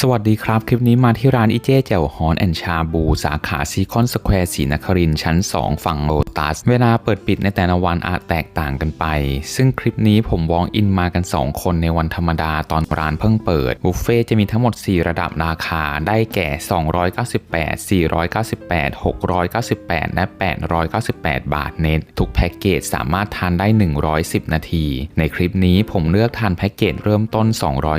สวัสดีครับ คลิปนี้มาที่ร้านอีเจ้แจ่วฮอนแอนชาบู สาขาซีคอนสแควร์ศรีนครินชั้น 2 ฝั่งโลตัส เวลาเปิดปิดในแต่ละวันอาจแตกต่างกันไป ซึ่งคลิปนี้ผมวองอินมากัน 2 คนในวันธรรมดาตอนร้านเพิ่งเปิด บุฟเฟ่จะมีทั้งหมด 4 ระดับราคา ได้แก่ 298 498 698 และ 898 บาทเน็ต ทุกแพ็กเกจสามารถทานได้ 110 นาที ในคลิปนี้ผมเลือกทานแพ็กเกจเริ่มต้น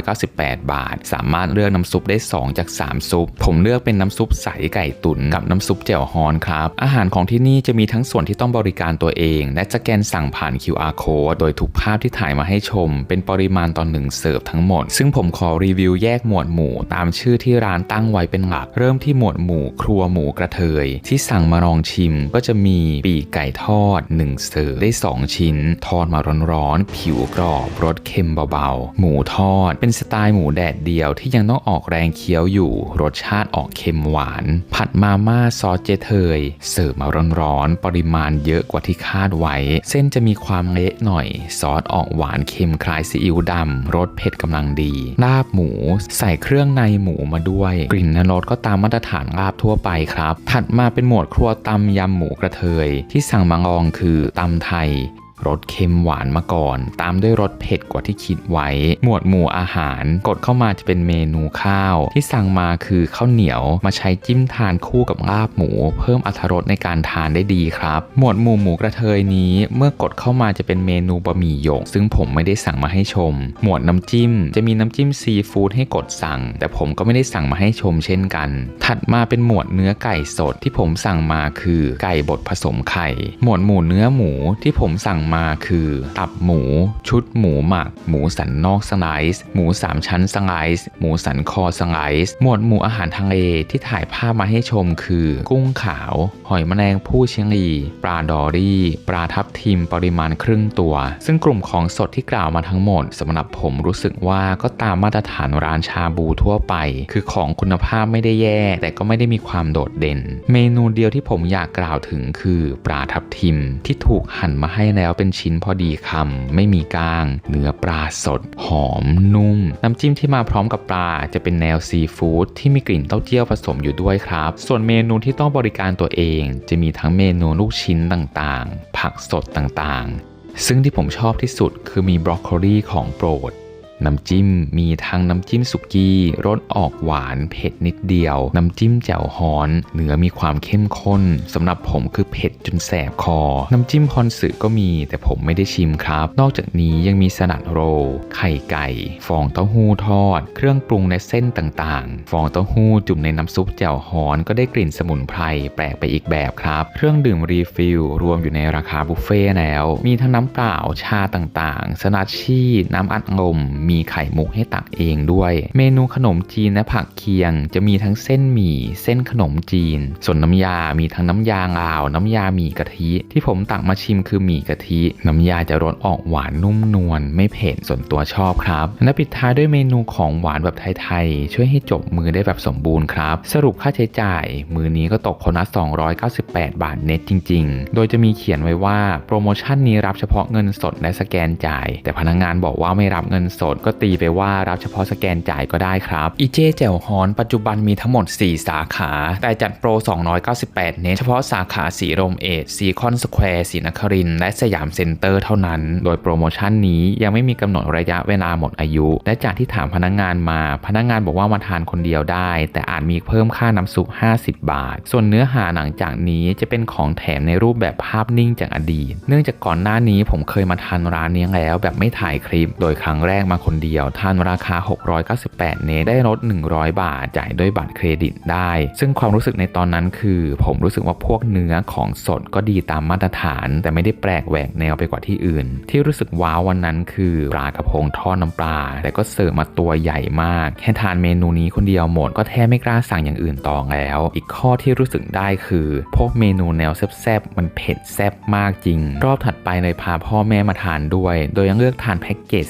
298 บาท สามารถเลือกน้ำซุปได้ 2 จาก 3 ซุป ผมเลือกเป็นน้ำซุปใสไก่ตุ๋นกับน้ำซุปแจ่วฮอนครับ อาหารของที่นี่จะมีทั้งส่วนที่ต้องบริการตัวเอง และสแกนสั่งผ่าน QR code โดยทุกภาพที่ถ่ายมาให้ชม เป็นปริมาณต่อหนึ่งเสิร์ฟทั้งหมด ซึ่งผมขอรีวิวแยกหมวดหมู่ ตามชื่อที่ร้านตั้งไว้เป็นหลัก เริ่มที่หมวดหมู่ครัวหมูกระเทย ที่สั่งมาลองชิมก็จะมีปีกไก่ทอด 1 เสิร์ฟได้ 2 ชิ้น ทอดมาร้อนๆผิวกรอบรสเค็มเบาๆหมูทอด เป็นสไตล์หมูแดดเดียวที่ยังต้องอออกแรงเคี้ยวอยู่ รสชาติออกเค็มหวาน ผัดมาม่าซอสเจเทย เสิร์ฟมาร้อนๆ ปริมาณเยอะกว่าที่คาดไว้ เส้นจะมีความเละหน่อย ซอสออกหวานเค็มคล้ายซีอิ๊วดำ รสเผ็ดกำลังดี ลาบหมู ใส่เครื่องในหมูมาด้วย กลิ่นนรสก็ตามมาตรฐานลาบทั่วไปครับ ถัดมาเป็นหมวดครัวตำยำหมูกระเทย ที่สั่งมาลองคือตำไทย รสเค็มหวานมาก่อน ตามด้วยรสเผ็ดกว่าที่คิดไว้ หมวดหมู่อาหาร กดเข้ามาจะเป็นเมนูข้าว ที่สั่งมาคือข้าวเหนียวมาใช้จิ้มทานคู่กับลาบหมู เพิ่มอรรถรสในการทานได้ดีครับ หมวดหมู่หมูกระเทยนี้เมื่อกดเข้ามาจะเป็นเมนูบะหมี่หยก ซึ่งผมไม่ได้สั่งมาให้ชม หมวดน้ำจิ้ม จะมีน้ำจิ้มซีฟู้ดให้กดสั่ง แต่ผมก็ไม่ได้สั่งมาให้ชมเช่นกัน ถัดมาเป็นหมวดเนื้อไก่สดที่ผมสั่งมาคือไก่บดผสมไข่ หมวดหมู่เนื้อหมูที่ผมสั่งมาคือ ตับหมู ชุดหมูหมัก หมูสันนอกสไลซ์หมูสามชั้นสไลซ์หมูสันคอสไลซ์หมวดหมู่อาหารทะเลที่ถ่ายภาพมาให้ชมคือ กุ้งขาว หอยแมลงผู้เชียงรีปลาดอรี่ ปลาทับทิมปริมาณครึ่งตัว ซึ่งกลุ่มของสดที่กล่าวมาทั้งหมดสำหรับผมรู้สึกว่าก็ตามมาตรฐานร้านชาบูทั่วไป คือของคุณภาพไม่ได้แย่ แต่ก็ไม่ได้มีความโดดเด่น เมนูเดียวที่ผมอยากกล่าวถึงคือ ปลาทับทิมที่ถูกหั่นมาให้แล้วเป็นชิ้นพอดีคำไม่มีก้าง เนื้อปลาสด หอมนุ่ม น้ำจิ้มที่มาพร้อมกับปลาจะเป็นแนวซีฟู้ดที่มีกลิ่นเต้าเจี้ยวผสมอยู่ด้วยครับ ส่วนเมนูที่ต้องบริการตัวเอง จะมีทั้งเมนูลูกชิ้นต่างๆ ผักสดต่างๆ ซึ่งที่ผมชอบที่สุดคือมีบรอกโคลีของโปรด น้ำจิ้มมีทั้งน้ำจิ้มสุกี้รสออกหวานเผ็ดนิดเดียว น้ำจิ้มแจ่วฮอน เนื้อมีความเข้มข้นสำหรับผมคือเผ็ดจนแสบคอ น้ำจิ้มพอนสึก็มี แต่ผมไม่ได้ชิมครับ นอกจากนี้ยังมีสลัดโร ไข่ไก่ ฟองเต้าหู้ทอด เครื่องปรุงในเส้นต่างๆ ฟองเต้าหู้จุ่มในน้ำซุปแจ่วฮอนก็ได้กลิ่นสมุนไพรแปลกไปอีกแบบครับ เครื่องดื่มรีฟิลรวมอยู่ในราคาบุฟเฟ่แล้ว มีทั้งน้ำเปล่าชาต่างๆ สลัดชีน้ำอัดลมมีไข่มุกให้ตักเองด้วย เมนูขนมจีนและผักเคียง จะมีทั้งเส้นหมี่ เส้นขนมจีน ส่วนน้ำยา มีทั้งน้ำยาลาว น้ำยาหมี่กะทิ ที่ผมตักมาชิมคือหมี่กะทิ น้ำยาจะรสออกหวานนุ่มนวลไม่เผ็ดส่วนตัวชอบครับ และปิดท้ายด้วยเมนูของหวานแบบไทยๆ ช่วยให้จบมือได้แบบสมบูรณ์ครับ สรุปค่าใช้จ่าย มือนี้ก็ตกคนละ298 บาทเน็ตจริง ๆ โดยจะมีเขียนไว้ว่าโปรโมชั่นนี้รับเฉพาะเงินสดและสแกนจ่าย แต่พนักงานบอกว่าไม่รับเงินสดก็ตีไปว่ารับเฉพาะสแกนจ่ายก็ได้ครับอีเจแจ่วฮอนปัจจุบันมีทั้งหมด 4 สาขา แต่จัดโปร 298 เน้นเฉพาะสาขาสีลมเอทซีคอนสแควร์สีนครินและสยามเซ็นเตอร์เท่านั้น โดยโปรโมชั่นนี้ยังไม่มีกำหนดระยะเวลาหมดอายุ และจากที่ถามพนักงงานมา พนักงงานบอกว่ามาทานคนเดียวได้ แต่อาจมีเพิ่มค่าน้ำซุป 50 บาท ส่วนเนื้อหาหลังจากนี้จะเป็นของแถมในรูปแบบภาพนิ่งจากอดีต เนื่องจากก่อนหน้านี้ผมเคยมาทานร้านนี้แล้วแบบไม่ถ่ายคลิป โดยครั้งแรกมาคนเดียวทานราคา 698 เนได้ลด100 บาท จ่ายด้วยบัตรเครดิตได้ ซึ่งความรู้สึกในตอนนั้นคือ ผมรู้สึกว่าพวกเนื้อของสดก็ดีตามมาตรฐาน แต่ไม่ได้แปลกแหวกแนวไปกว่าที่อื่น ที่รู้สึกว้าววันนั้นคือปลากระพงทอดน้ำปลา แต่ก็เสิร์ฟมาตัวใหญ่มาก แค่ทานเมนูนี้คนเดียวหมดก็แทบไม่กล้าสั่งอย่างอื่นต่อแล้ว อีกข้อที่รู้สึกได้คือ พวกเมนูแนวแซ่บๆมันเผ็ดแซ่บมากจริง รอบถัดไปเลยพาพ่อแม่มาทานด้วย โดยยังเลือกทานแพ็กเกจ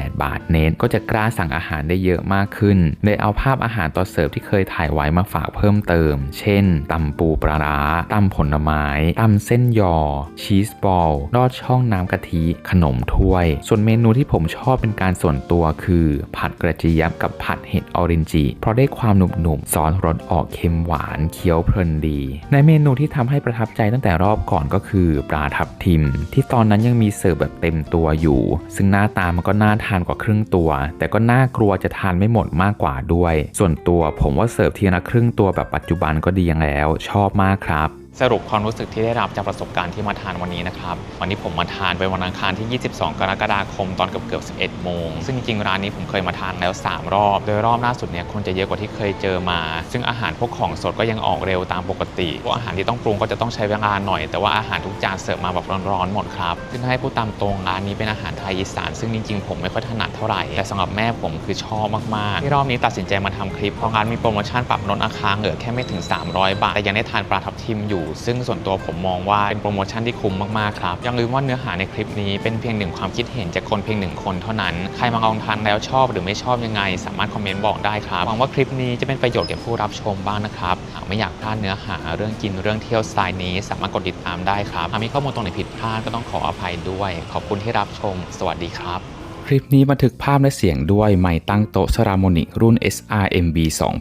8 บาทเน็ตก็จะกล้าสั่งอาหารได้เยอะมากขึ้นเลยเอาภาพอาหารต่อเสิร์ฟที่เคยถ่ายไว้มาฝากเพิ่มเติม เช่นตำปูปลาร้าตำผลไม้ตำเส้นยอ ชีสบอลลอดช่องน้ำกะทิขนมถ้วย ส่วนเมนูที่ผมชอบเป็นการส่วนตัวคือ ผัดกระเจี๊ยบกับผัดเห็ดออรินจิเพราะได้ความหนุ่มๆซอสรสออกเค็มหวานเคี้ยวเพลินดี ในเมนูที่ทำให้ประทับใจตั้งแต่รอบก่อนก็คือปลาทับทิม ที่ตอนนั้นยังมีเสิร์ฟแบบเต็มตัวอยู่ ซึ่งหน้าตามันก็น่าทานกว่าครึ่งตัว แต่ก็น่ากลัวจะทานไม่หมดมากกว่าด้วย ส่วนตัวผมว่าเสิร์ฟทีละครึ่งตัวแบบปัจจุบันก็ดีอย่างแล้ว ชอบมากครับ สรุปความรู้สึกที่ได้รับจากประสบการณ์ที่มาทานวันนี้นะครับ วันนี้ผมมาทานเป็นวันอังคารที่ 22 กรกฎาคมตอนเกือบเกือบ11 โมง ซึ่งจริงๆร้านนี้ผมเคยมาทานแล้ว 3 รอบ โดยรอบล่าสุดเนี่ยคนจะเยอะกว่าที่เคยเจอมา ซึ่งอาหารพวกของสดก็ยังออกเร็วตามปกติพวกอาหารที่ต้องปรุงก็จะต้องใช้เวลาหน่อย แต่ว่าอาหารทุกจานเสิร์ฟมาแบบร้อนๆหมดครับ ซึ่งให้ผู้ตามตรงร้านนี้เป็นอาหารไทยอีสาน ซึ่งจริงๆผมไม่ค่อยถนัดเท่าไหร่ แต่สำหรับแม่ผมคือชอบมากๆที่รอบนี้ตัดสินใจมาทำคลิปเพราะร้านมีโปรโมชั่นปรับลดราคาเหลือแค่ไม่ถึง 300 บาทแต่ยังได้ทานปลาทับทิมอยู่ซึ่งส่วนตัวผมมองว่าเป็นโปรโมชั่นที่คุ้มมาก ๆ ครับอยังลืมว่าเนื้อหาในคลิปนี้เป็นเพียงหนึ่งความคิดเห็นจากคนเพียงหนึ่งคนเท่านั้น ใครมาลองทานแล้วชอบหรือไม่ชอบยังไง สามารถคอมเมนต์บอกได้ครับหวังว่าคลิปนี้จะเป็นประโยชน์แก่ผู้รับชมบ้างนะครับหากไม่อยากพลาดเนื้อหาเรื่องกินเรื่องเที่ยวสไตล์นี้ สามารถกดติดตามได้ครับหากมีข้อมูลตรงไหนผิดพลาดก็ต้องขออภัยด้วย ขอบคุณที่รับชม สวัสดีครับ คลิปนี้บันทึกภาพและเสียงด้วยไม้ตั้งโต๊ะสรามนิรุ่น SRMB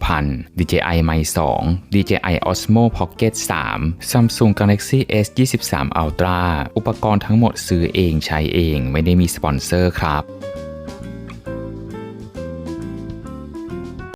2000 DJI ไม2 DJI Osmo Pocket 3 Samsung Galaxy S 23 Ultra อุปกรณ์ทั้งหมดซื้อเองใช้เอง ไม่ได้มีสปอนเซอร์ครับ